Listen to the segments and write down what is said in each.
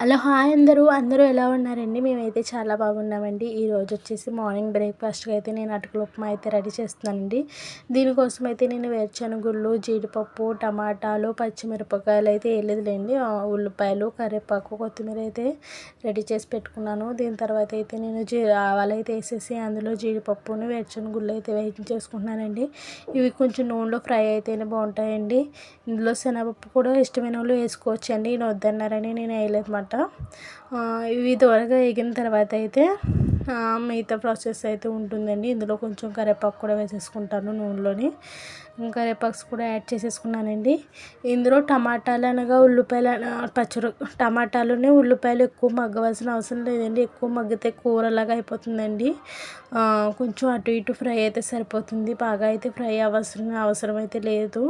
Hello hi అందరూ. అందరూ ఎలా ఉన్నారండి? మేమైతే చాలా బాగున్నామండి. ఈరోజు వచ్చేసి మార్నింగ్ బ్రేక్ఫాస్ట్కి అయితే నేను అటుకుల ఉప్మా అయితే రెడీ చేస్తున్నానండి. దీనికోసం అయితే నేను వేరుశనగుళ్ళు జీడిపప్పు టమాటాలు పచ్చిమిరపకాయలు అయితే వేయలేదులేండి ఉల్లిపాయలు కరివేపాకు కొత్తిమీర అయితే రెడీ చేసి పెట్టుకున్నాను. దీని తర్వాత అయితే నేను జీ ఆవాలు అయితే వేసేసి అందులో జీడిపప్పును వేరుశనగుళ్ళు అయితే వేయించేసుకుంటున్నానండి. ఇవి కొంచెం నూనెలో ఫ్రై అయితేనే బాగుంటాయండి. ఇందులో శనగపప్పు కూడా ఇష్టమైన వాళ్ళు వేసుకోవచ్చండి. నేను వద్దన్నారని నేను వేయలేదు అనమాట. ఇవి త్వరగా వేగిన తర్వాత అయితే మిగతా ప్రాసెస్ అయితే ఉంటుందండి. ఇందులో కొంచెం కరివేపాకు కూడా వేసేసుకుంటాను నూనెలోని. కరివేపాక్స్ కూడా యాడ్ చేసేసుకున్నానండి. ఇందులో టమాటాలు అనగా ఉల్లిపాయలు పచ్చడి టమాటాలుని ఉల్లిపాయలు ఎక్కువ మగ్గవలసిన అవసరం లేదండి. ఎక్కువ మగ్గితే కూరలాగా అయిపోతుందండి. కొంచెం అటు ఇటు ఫ్రై అయితే సరిపోతుంది. బాగా అయితే ఫ్రై అవసరం అవసరం అయితే లేదు.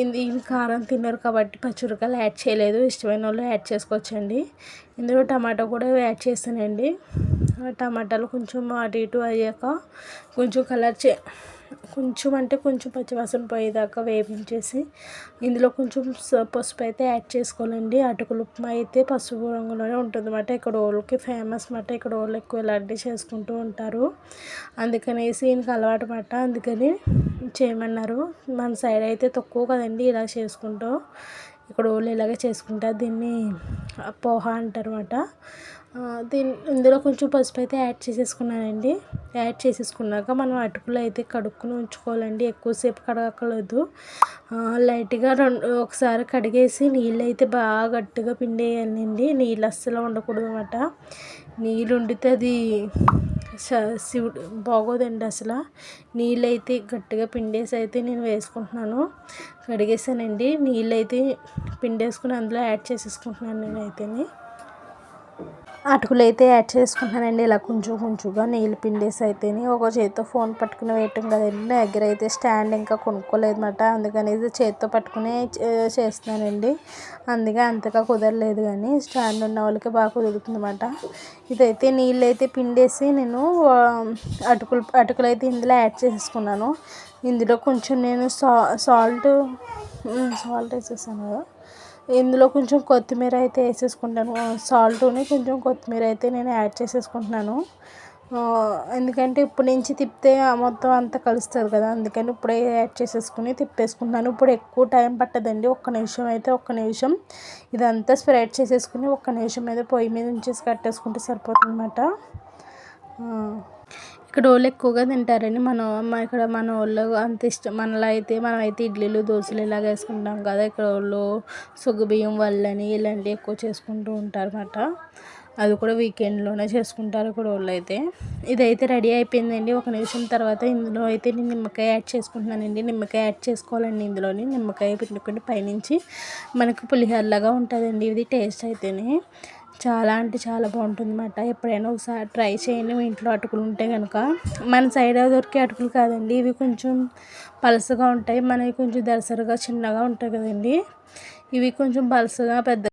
ఇది కారం తిన్నారు కాబట్టి పచ్చిమిరపకాయలు యాడ్ చేయలేదు. ఇష్టమైన వాళ్ళు యాడ్ చేసుకోవచ్చండి. ఇందులో టమాటా కూడా యాడ్ చేస్తానండి. టమాటాలు కొంచెం అటు ఇటు అయ్యాక కొంచెం కలర్ చే కొంచెం అంటే కొంచెం పచ్చివాసన పోయేదాకా వేపించేసి ఇందులో కొంచెం పసుపు అయితే యాడ్ చేసుకోవాలండి. అటుకులు ఉప్మా అయితే పసుపు రంగులోనే ఉంటుంది అన్నమాట ఇక్కడ వాళ్ళకి ఫేమస్ అన్నమాట. ఇక్కడ వాళ్ళు ఎక్కువ ఇలాంటివి చేసుకుంటూ ఉంటారు. అందుకనేసి ఈయనకి అలవాటు మాట అందుకని చేయమన్నారు. మన సైడ్ అయితే తక్కువ కదండి ఇలా చేసుకుంటూ. ఇక్కడ ఓళ్ళు ఇలాగే చేసుకుంటారు. దీన్ని పోహ అంటారనమాట దీని ఇందులో కొంచెం పసుపు అయితే యాడ్ చేసేసుకున్నానండి. యాడ్ చేసేసుకున్నాక మనం అటుకులు అయితే కడుక్కుని ఉంచుకోవాలండి. ఎక్కువసేపు కడగక్కర్లేదు. లైట్గా రెండు ఒకసారి కడిగేసి నీళ్ళు అయితే బాగా గట్టిగా పిండేయాలండి. నీళ్ళు అస్సలు ఉండకూడదు అనమాట నీళ్ళు ఉండితే అది శివుడు బాగోదండి అసలు. నీళ్ళు అయితే గట్టిగా పిండేసి అయితే నేను వేసుకుంటున్నాను. కడిగేసానండి. నీళ్ళు అయితే పిండేసుకుని అందులో యాడ్ చేసేసుకుంటున్నాను నేను అటుకులు అయితే యాడ్ చేసుకుంటున్నానండి ఇలా కొంచెం కొంచెంగా నీళ్ళు పిండేసి అయితేని ఒక చేతితో ఫోన్ పట్టుకుని వేయటం కదండి. నా దగ్గర అయితే స్టాండ్ ఇంకా కొనుక్కోలేదు అనమాట చేతితో పట్టుకునే చేస్తున్నానండి. అందుకే అంతగా కుదరలేదు కానీ స్టాండ్ ఉన్న వాళ్ళకి బాగా కుదురుతుంది అనమాట ఇదైతే నీళ్ళు అయితే పిండేసి నేను అటుకులు అటుకులు అయితే ఇందులో యాడ్ చేసుకున్నాను. ఇందులో కొంచెం నేను సా సాల్ట్ సాల్ట్ వేసేసాను కదా. ఇందులో కొంచెం కొత్తిమీర అయితే వేసేసుకుంటాను. సాల్ట్ని కొంచెం కొత్తిమీర అయితే నేను యాడ్ చేసేసుకుంటున్నాను. ఎందుకంటే ఇప్పుడు నుంచి తిప్పితే మొత్తం అంతా కలుస్తుంది కదా అందుకని ఇప్పుడే యాడ్ చేసేసుకుని తిప్పేసుకుంటున్నాను. ఇప్పుడు ఎక్కువ టైం పట్టదండి ఒక్క నిమిషం అయితే ఒక్క నిమిషం. ఇదంతా స్ప్రెడ్ చేసేసుకుని ఒక్క నిమిషం మీద పొయ్యి మీద ఉంచేసి కట్టేసుకుంటే సరిపోతుంది అన్నమాట ఇక్కడ వాళ్ళు ఎక్కువగా తింటారండి. మన ఇక్కడ మన వాళ్ళు అంత ఇష్టం. మనలో అయితే మనం అయితే ఇడ్లీలు దోశలు ఇలాగ వేసుకుంటాం కదా. ఇక్కడ వాళ్ళు బియ్యం వల్లని ఇలాంటివి ఎక్కువ చేసుకుంటూ ఉంటారు అన్నమాట అది కూడా వీకెండ్లోనే చేసుకుంటారు ఇక్కడ వాళ్ళు అయితే. ఇదైతే రెడీ అయిపోయిందండి. ఒక నిమిషం తర్వాత ఇందులో అయితే నేను నిమ్మకాయ యాడ్ చేసుకుంటున్నానండి. నిమ్మకాయ యాడ్ చేసుకోవాలండి ఇందులోని. నిమ్మకాయ పిండుకొని పైనుంచి మనకు పులిహోరలాగా ఉంటుందండి. ఇది టేస్ట్ అయితేనే. చాలా అంటే చాలా బాగుంటుంది అన్నమాట ఎప్పుడైనా ఒకసారి ట్రై చేయండి. మీ ఇంట్లో అటుకులు ఉంటే కనుక మన సైడ్ దొరికే అటుకులు కాదండి. ఇవి కొంచెం పలసగా ఉంటాయి. మనవి కొంచెం దలసరిగా చిన్నగా ఉంటాయి కదండి. ఇవి కొంచెం పలసగా పెద్ద